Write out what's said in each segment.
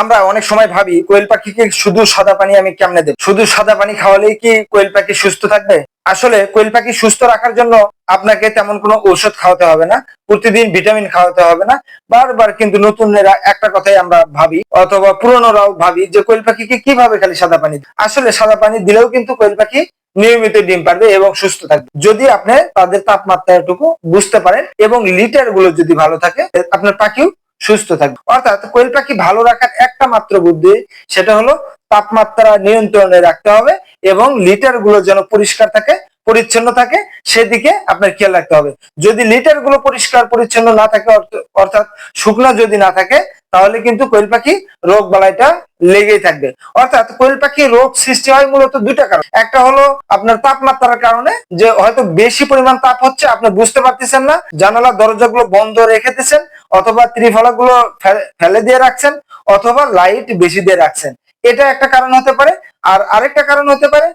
আমরা অনেক সময় ভাবি, কোয়েল পাখিকে শুধু সাদা পানি আমি কেমনে দেব? শুধু সাদা পানি খাওয়ালেই কি কোয়েল পাখি সুস্থ থাকবে? আসলে কোয়েল পাখি সুস্থ রাখার জন্য আপনাকে তেমন কোনো ঔষধ খাওয়াতে হবে না, প্রতিদিন ভিটামিন খাওয়াতে হবে না। বারবার কিন্তু নতুনরা একটা কথাই আমরা ভাবি, অথবা পুরনোরাও ভাবি যে কোয়েল পাখিকে কীভাবে খালি সাদা পানি আসলে সাদা পানি দিলেও কিন্তু কোয়েল পাখি নিয়মিত ডিম পারবে এবং সুস্থ থাকবে। যদি আপনি তাদের তাপমাত্রাটুকু বুঝতে পারেন এবং লিটারগুলো যদি ভালো থাকে, আপনার পাখিও সুস্থ থাকবে। অর্থাৎ কোয়েল পাখি ভালো রাখার একটা মাত্র বুদ্ধি, সেটা হলো তাপমাত্রা নিয়ন্ত্রণে রাখতে হবে এবং লিটারগুলো যেন পরিষ্কার থাকে, পরিচ্ছন্ন থাকে, সেদিকে আপনার খেয়াল রাখতে হবে। যদি লিটারগুলো পরিষ্কার, পরিচ্ছন্ন না থাকে অর্থাৎ শুকনো যদি না থাকে, তাহলে কিন্তু কোয়েল পাখি রোগ বালাইটা লেগেই থাকবে। অর্থাৎ কোয়েল পাখি রোগ সৃষ্টি হয় মূলত দুইটা কারণ। একটা হলো আপনার তাপমাত্রার কারণে, যে হয়তো বেশি পরিমাণ তাপ হচ্ছে, আপনি বুঝতে পারতেছেন না জানালা দরজাগুলো বন্ধ রেখে দিয়েছেন অথবা ত্রিফলা গুলো ফেলে দিয়ে রাখছেন, অথবা লাইট বেশি দিয়ে রাখছেন। এটা একটা কারণ হতে পারে, আর আরেকটা কারণ হতে পারে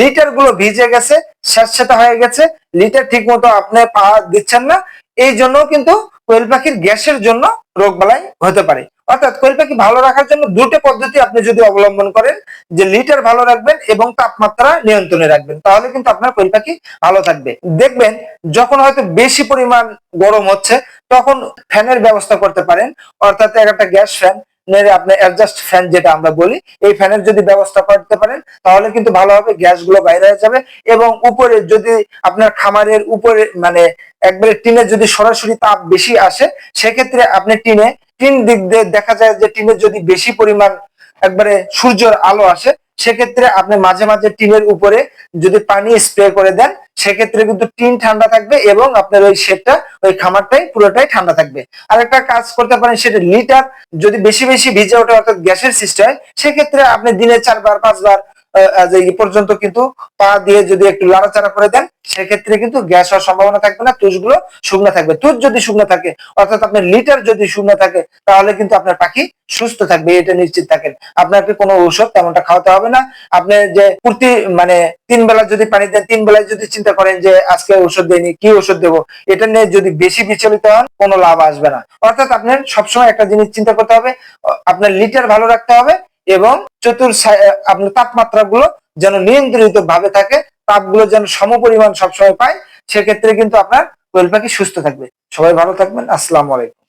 লিটারগুলো ভিজে গেছে স্যাঁতস্যাঁতে হয়ে গেছে লিটার ঠিক মতো আপনি পা দিচ্ছেন না, এই জন্য কিন্তু কোয়েল পাখির গ্যাসের জন্য রোগ বালাই হতে পারে। অর্থাৎ কোয়েল পাখি ভালো রাখার জন্য দুটো পদ্ধতি আপনি যদি অবলম্বন করেন, যে লিটার ভালো রাখবেন এবং তাপমাত্রা নিয়ন্ত্রণে রাখবেন, তাহলে কিন্তু আপনার কোয়েল পাখি ভালো থাকবে। দেখবেন, যখন হয়তো বেশি পরিমাণ গরম হচ্ছে তখন ফ্যানের ব্যবস্থা করতে পারেন। অর্থাৎ একটা গ্যাস ফ্যান নেড়ে আপনি অ্যাডজাস্ট ফ্যান যেটা আমরা বলি, এই ফ্যানের যদি ব্যবস্থা করতে পারেন, তাহলে কিন্তু ভালো হবে গ্যাসগুলো বাইরে হয়ে যাবে এবং উপরে যদি আপনার খামারের উপরে মানে একবারে টিনে যদি সরাসরি তাপ বেশি আসে, সেক্ষেত্রে আপনি টিনে, টিন দিক দিয়ে দেখা যায় যে টিনে যদি বেশি পরিমাণ একবারে সূর্যের আলো আসে সেক্ষেত্রে আপনি মাঝে মাঝে টিনের উপরে যদি পানি স্প্রে করে দেন, সেক্ষেত্রে কিন্তু টিন ঠান্ডা থাকবে এবং আপনার ওই শেডটা ওই খামারটাই পুরোটাই ঠান্ডা থাকবে। আর একটা কাজ করতে পারেন সেটা লিটার যদি বেশি বেশি ভিজে ওঠে অর্থাৎ গ্যাসের হয় সেক্ষেত্রে আপনি দিনে চারবার, পাঁচবার এই পর্যন্ত কিন্তু পা দিয়ে যদি একটু করে দেন, সেক্ষেত্রে কিন্তু গ্যাস হওয়ার সম্ভাবনা থাকবে না শুকনো থাকবে। তুষ যদি শুকনো থাকে, অর্থাৎ আপনার লিটার যদি শুকনো থাকে, তাহলে কিন্তু আপনার পাখি সুস্থ থাকবে, এটা নিশ্চিত থাকেন। আপনাকে কোনো ঔষধ তেমনটা খাওয়াতে হবে না। আপনি যে প্রতি মানে তিন বেলা যদি পানি দেন, তিন বেলায় যদি চিন্তা করেন যে, আজকে ওষুধ দেয়নি কি ওষুধ দেবো? এটা নিয়ে যদি বেশি বিচলিত হন, কোনো লাভ আসবে না। অর্থাৎ আপনার সবসময় একটা জিনিস চিন্তা করতে হবে, আপনার লিটার ভালো রাখতে হবে এবং চতুর আপনার তাপমাত্রা গুলো যেন নিয়ন্ত্রিত ভাবে থাকে, তাপগুলো যেন সমপরিমাণ সবসময় পায়, সেক্ষেত্রে কিন্তু আপনার কোয়েল পাখি সুস্থ থাকবে। সবাই ভালো থাকবেন, আসসালামু আলাইকুম।